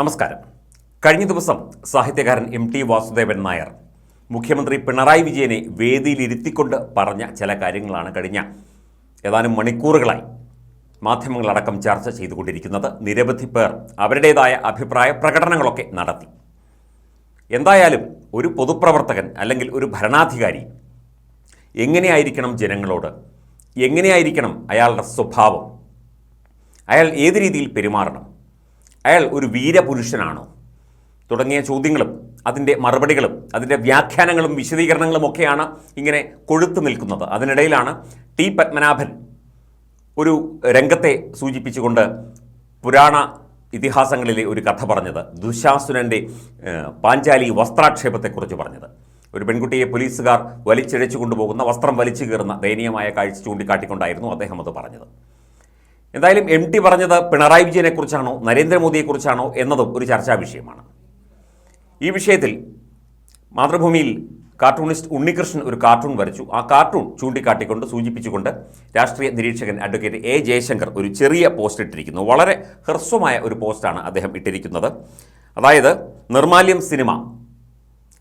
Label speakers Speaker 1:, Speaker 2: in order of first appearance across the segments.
Speaker 1: നമസ്കാരം. കഴിഞ്ഞ ദിവസം സാഹിത്യകാരൻ എം ടി വാസുദേവൻ നായർ മുഖ്യമന്ത്രി പിണറായി വിജയനെ വേദിയിലിരുത്തിക്കൊണ്ട് പറഞ്ഞ ചില കാര്യങ്ങളാണ് കഴിഞ്ഞ ഏതാനും മണിക്കൂറുകളായി മാധ്യമങ്ങളടക്കം ചർച്ച ചെയ്തുകൊണ്ടിരിക്കുന്നത്. നിരവധി പേർ അവരുടേതായ അഭിപ്രായ പ്രകടനങ്ങളൊക്കെ നടത്തി. എന്തായാലും ഒരു പൊതുപ്രവർത്തകൻ അല്ലെങ്കിൽ ഒരു ഭരണാധികാരി എങ്ങനെയായിരിക്കണം ജനങ്ങളോട്? എങ്ങനെയായിരിക്കണം അയാളുടെ സ്വഭാവം? അയാൾ ഏത് രീതിയിൽ പെരുമാറണം? അയാൾ ഒരു വീരപുരുഷനാണോ? തുടങ്ങിയ ചോദ്യങ്ങളും അതിന്റെ മറുപടികളും അതിന്റെ വ്യാഖ്യാനങ്ങളും വിശദീകരണങ്ങളും ഒക്കെയാണ് ഇങ്ങനെ കൊഴുത്തു നിൽക്കുന്നത്. അതിനിടയിലാണ് ടി പത്മനാഭൻ ഒരു രംഗത്തെ സൂചിപ്പിച്ചുകൊണ്ട് പുരാണ ഇതിഹാസങ്ങളിലെ ഒരു കഥ പറഞ്ഞത് ദുശാസുനന്റെ പാഞ്ചാലി വസ്ത്രാക്ഷേപത്തെക്കുറിച്ച് പറഞ്ഞത്. ഒരു പെൺകുട്ടിയെ പോലീസുകാർ വലിച്ചിഴച്ചു കൊണ്ടുപോകുന്ന വസ്ത്രം വലിച്ചു കയറുന്ന ദയനീയമായ കാഴ്ച ചൂണ്ടിക്കാട്ടിക്കൊണ്ടായിരുന്നു അദ്ദേഹം അത് പറഞ്ഞത്. എന്തായാലും എം ടി പറഞ്ഞത് പിണറായി വിജയനെക്കുറിച്ചാണോ നരേന്ദ്രമോദിയെക്കുറിച്ചാണോ എന്നതും ഒരു ചർച്ചാ വിഷയമാണ്. ഈ വിഷയത്തിൽ മാതൃഭൂമിയിൽ കാർട്ടൂണിസ്റ്റ് ഉണ്ണികൃഷ്ണൻ ഒരു കാർട്ടൂൺ വരച്ചു. ആ കാർട്ടൂൺ ചൂണ്ടിക്കാട്ടിക്കൊണ്ട് സൂചിപ്പിച്ചുകൊണ്ട് രാഷ്ട്രീയ നിരീക്ഷകൻ അഡ്വക്കേറ്റ് എ ജയശങ്കർ ഒരു ചെറിയ പോസ്റ്റ് ഇട്ടിരിക്കുന്നു. വളരെ ഹ്രസ്വമായ ഒരു പോസ്റ്റാണ് അദ്ദേഹം ഇട്ടിരിക്കുന്നത്. അതായത് നിർമാല്യം സിനിമ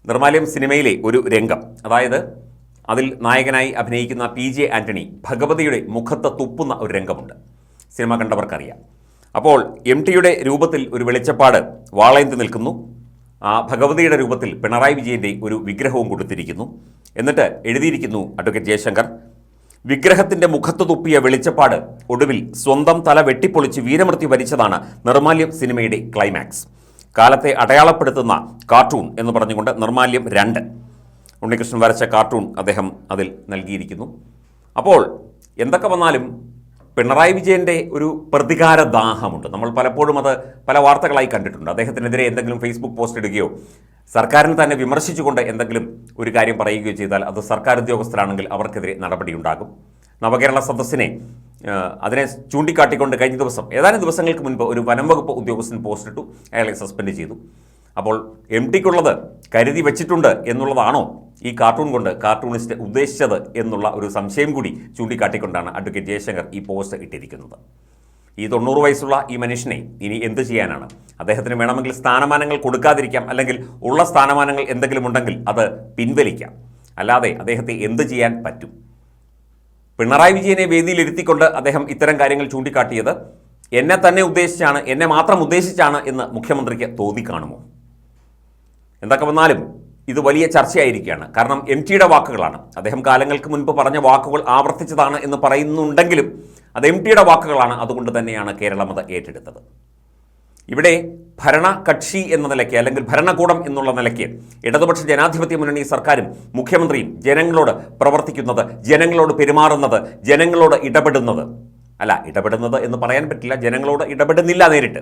Speaker 1: നിർമാല്യം സിനിമയിലെ ഒരു രംഗം. അതായത് അതിൽ നായകനായി അഭിനയിക്കുന്ന പി ജെ ആന്റണി ഭഗവതിയുടെ മുഖത്ത് തുപ്പുന്ന ഒരു രംഗമുണ്ട്. സിനിമ കണ്ടവർക്കറിയാം. അപ്പോൾ എം ടിയുടെ രൂപത്തിൽ ഒരു വെളിച്ചപ്പാട് വാളയന്തി നിൽക്കുന്നു. ആ ഭഗവതിയുടെ രൂപത്തിൽ പിണറായി വിജയന്റെ ഒരു വിഗ്രഹവും കൊടുത്തിരിക്കുന്നു. എന്നിട്ട് എഴുതിയിരിക്കുന്നു അഡ്വക്കേറ്റ് ജയശങ്കർ വിഗ്രഹത്തിന്റെ മുഖത്ത് തുപ്പിയ വെളിച്ചപ്പാട് ഒടുവിൽ സ്വന്തം തല വെട്ടിപ്പൊളിച്ച് വീരമൃത്യു വരിച്ചതാണ് നിർമാല്യം സിനിമയുടെ ക്ലൈമാക്സ് കാലത്തെ അടയാളപ്പെടുത്തുന്ന കാർട്ടൂൺ എന്ന് പറഞ്ഞുകൊണ്ട് നിർമാല്യം രണ്ട്. ഉണ്ണികൃഷ്ണൻ വരച്ച കാർട്ടൂൺ അദ്ദേഹം അതിൽ നൽകിയിരിക്കുന്നു. അപ്പോൾ എന്തൊക്കെ വന്നാലും പിണറായി വിജയന്റെ ഒരു പ്രതികാര ദാഹമുണ്ട്. നമ്മൾ പലപ്പോഴും അത് പല വാർത്തകളായി കണ്ടിട്ടുണ്ട്. അദ്ദേഹത്തിനെതിരെ എന്തെങ്കിലും ഫേസ്ബുക്ക് പോസ്റ്റ് ഇടുകയോ സർക്കാരിനെ തന്നെ വിമർശിച്ചുകൊണ്ട് എന്തെങ്കിലും ഒരു കാര്യം പറയുകയോ ചെയ്താൽ അത് സർക്കാർ ഉദ്യോഗസ്ഥരാണെങ്കിൽ അവർക്കെതിരെ നടപടിയുണ്ടാകും നവകേരള സദസ്സിനെ അതിനെ ചൂണ്ടിക്കാട്ടിക്കൊണ്ട് കഴിഞ്ഞ ദിവസം ഏതാനും ദിവസങ്ങൾക്ക് മുൻപ് ഒരു വനം വകുപ്പ് ഉദ്യോഗസ്ഥൻ പോസ്റ്റ് ഇട്ടു. അയാളെ സസ്പെൻഡ് ചെയ്തു. അപ്പോൾ എം ടിക്കുള്ളത് കരുതി വെച്ചിട്ടുണ്ട് എന്നുള്ളതാണോ ഈ കാർട്ടൂൺ കൊണ്ട് കാർട്ടൂണിസ്റ്റ് ഉദ്ദേശിച്ചത് എന്നുള്ള ഒരു സംശയം കൂടി ചൂണ്ടിക്കാട്ടിക്കൊണ്ടാണ് അഡ്വക്കേറ്റ് ജയശങ്കർ ഈ പോസ്റ്റ് ഇട്ടിരിക്കുന്നത്. ഈ തൊണ്ണൂറ് വയസ്സുള്ള ഈ മനുഷ്യനെ ഇനി എന്ത് ചെയ്യാനാണ്? അദ്ദേഹത്തിന് വേണമെങ്കിൽ സ്ഥാനമാനങ്ങൾ കൊടുക്കാതിരിക്കാം അല്ലെങ്കിൽ ഉള്ള സ്ഥാനമാനങ്ങൾ എന്തെങ്കിലും ഉണ്ടെങ്കിൽ അത് പിൻവലിക്കാം. അല്ലാതെ അദ്ദേഹത്തെ എന്ത് ചെയ്യാൻ പറ്റും? പിണറായി വിജയനെ വേദിയിലിരുത്തിക്കൊണ്ട് അദ്ദേഹം ഇത്തരം കാര്യങ്ങൾ ചൂണ്ടിക്കാട്ടിയത് എന്നെ തന്നെ ഉദ്ദേശിച്ചാണ് എന്നെ മാത്രം ഉദ്ദേശിച്ചാണ് എന്ന് മുഖ്യമന്ത്രിക്ക് തോന്നിക്കാണുമോ എന്തൊക്കെ വന്നാലും ഇത് വലിയ ചർച്ചയായിരിക്കുകയാണ്. കാരണം എം ടിയുടെ വാക്കുകളാണ്. അദ്ദേഹം കാലങ്ങൾക്ക് മുൻപ് പറഞ്ഞ വാക്കുകൾ ആവർത്തിച്ചതാണ് എന്ന് പറയുന്നുണ്ടെങ്കിലും അത് എം ടിയുടെ വാക്കുകളാണ്. അതുകൊണ്ട് തന്നെയാണ് കേരളം അത് ഏറ്റെടുത്തത്. ഇവിടെ ഭരണകക്ഷി എന്ന നിലയ്ക്ക് അല്ലെങ്കിൽ ഭരണകൂടം എന്നുള്ള നിലയ്ക്ക് ഇടതുപക്ഷ ജനാധിപത്യ മുന്നണി സർക്കാരും മുഖ്യമന്ത്രിയും ജനങ്ങളോട് പ്രവർത്തിക്കുന്നത് ജനങ്ങളോട് പെരുമാറുന്നത് ജനങ്ങളോട് ഇടപെടുന്നത്. അല്ല ഇടപെടുന്നത് എന്ന് പറയാൻ പറ്റില്ല. ജനങ്ങളോട് ഇടപെടുന്നില്ല നേരിട്ട്.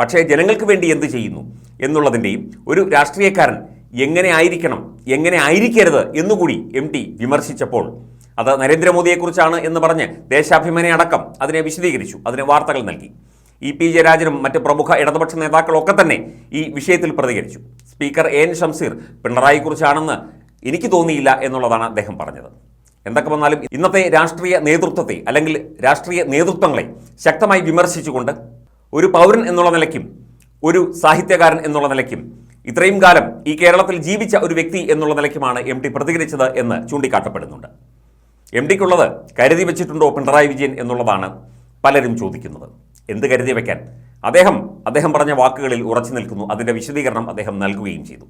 Speaker 1: പക്ഷേ ജനങ്ങൾക്ക് വേണ്ടി എന്ത് ചെയ്യുന്നു എന്നുള്ളതിന്റെയും ഒരു രാഷ്ട്രീയക്കാരൻ എങ്ങനെ ആയിരിക്കണം എങ്ങനെ ആയിരിക്കരുത് എന്നുകൂടി എം ടി വിമർശിച്ചപ്പോൾ അത് നരേന്ദ്രമോദിയെക്കുറിച്ചാണ് എന്ന് പറഞ്ഞ് ദേശാഭിമാനി അടക്കം അതിനെ വിശദീകരിച്ചു അതിന് വാർത്തകൾ നൽകി. ഇ പി ജയരാജനും മറ്റ് പ്രമുഖ ഇടതുപക്ഷ നേതാക്കളൊക്കെ തന്നെ ഈ വിഷയത്തിൽ പ്രതികരിച്ചു. സ്പീക്കർ എൻ ഷംസീർ പിണറായിക്കുറിച്ചാണെന്ന് എനിക്ക് തോന്നിയില്ല എന്നുള്ളതാണ് അദ്ദേഹം പറഞ്ഞത്. എന്തൊക്കെ വന്നാലും ഇന്നത്തെ രാഷ്ട്രീയ നേതൃത്വത്തെ അല്ലെങ്കിൽ രാഷ്ട്രീയ നേതൃത്വങ്ങളെ ശക്തമായി വിമർശിച്ചുകൊണ്ട് ഒരു പൗരൻ എന്നുള്ള നിലയ്ക്കും ഒരു സാഹിത്യകാരൻ എന്നുള്ള നിലയ്ക്കും ഇത്രയും കാലം ഈ കേരളത്തിൽ ജീവിച്ച ഒരു വ്യക്തി എന്നുള്ള നിലയ്ക്കുമാണ് എം ടി പ്രതികരിച്ചത് എന്ന് ചൂണ്ടിക്കാട്ടപ്പെടുന്നുണ്ട്. എം ഡിക്കുള്ളത് കരുതി വെച്ചിട്ടുണ്ടോ പിണറായി വിജയൻ എന്നുള്ളതാണ് പലരും ചോദിക്കുന്നത്. എന്ത് കരുതി വയ്ക്കാൻ അദ്ദേഹം അദ്ദേഹം പറഞ്ഞ വാക്കുകളിൽ ഉറച്ചു നിൽക്കുന്നു. അതിന്റെ വിശദീകരണം അദ്ദേഹം നൽകുകയും ചെയ്തു.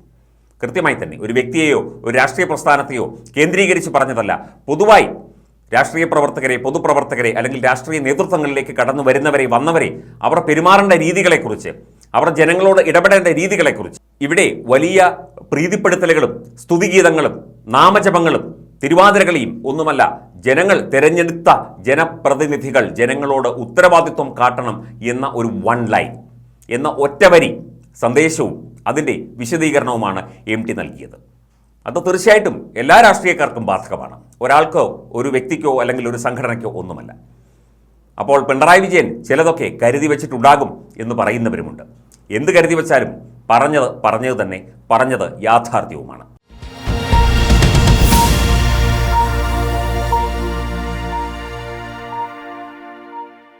Speaker 1: കൃത്യമായി തന്നെ ഒരു വ്യക്തിയെയോ ഒരു രാഷ്ട്രീയ പ്രസ്ഥാനത്തെയോ കേന്ദ്രീകരിച്ച് പറഞ്ഞതല്ല. പൊതുവായി രാഷ്ട്രീയ പ്രവർത്തകരെ പൊതുപ്രവർത്തകരെ അല്ലെങ്കിൽ രാഷ്ട്രീയ നേതൃത്വങ്ങളിലേക്ക് കടന്നു വരുന്നവരെ വന്നവരെ അവർ പെരുമാറേണ്ട രീതികളെക്കുറിച്ച് അവർ ജനങ്ങളോട് ഇടപെടേണ്ട രീതികളെക്കുറിച്ച്. ഇവിടെ വലിയ പ്രീതിപ്പെടുത്തലുകളും സ്തുതിഗീതങ്ങളും നാമജപങ്ങളും തിരുവാതിരകളിയും ഒന്നുമല്ല. ജനങ്ങൾ തിരഞ്ഞെടുത്ത ജനപ്രതിനിധികൾ ജനങ്ങളോട് ഉത്തരവാദിത്വം കാട്ടണം എന്ന ഒരു വൺ ലൈൻ എന്ന ഒറ്റവരി സന്ദേശവും അതിന്റെ വിശദീകരണവുമാണ് എം ടി നൽകിയത്. അത് തീർച്ചയായിട്ടും എല്ലാ രാഷ്ട്രീയക്കാർക്കും ബാധകമാണ്. ഒരാൾക്കോ ഒരു വ്യക്തിക്കോ അല്ലെങ്കിൽ ഒരു സംഘടനയ്ക്കോ ഒന്നുമല്ല. അപ്പോൾ പിണറായി വിജയൻ ചിലതൊക്കെ കരുതി വെച്ചിട്ടുണ്ടാകും എന്ന് പറയുന്നവരുമുണ്ട്. എന്ത് കരുതി വച്ചാലും പറഞ്ഞത് പറഞ്ഞത് തന്നെ പറഞ്ഞത് യാഥാർത്ഥ്യവുമാണ്.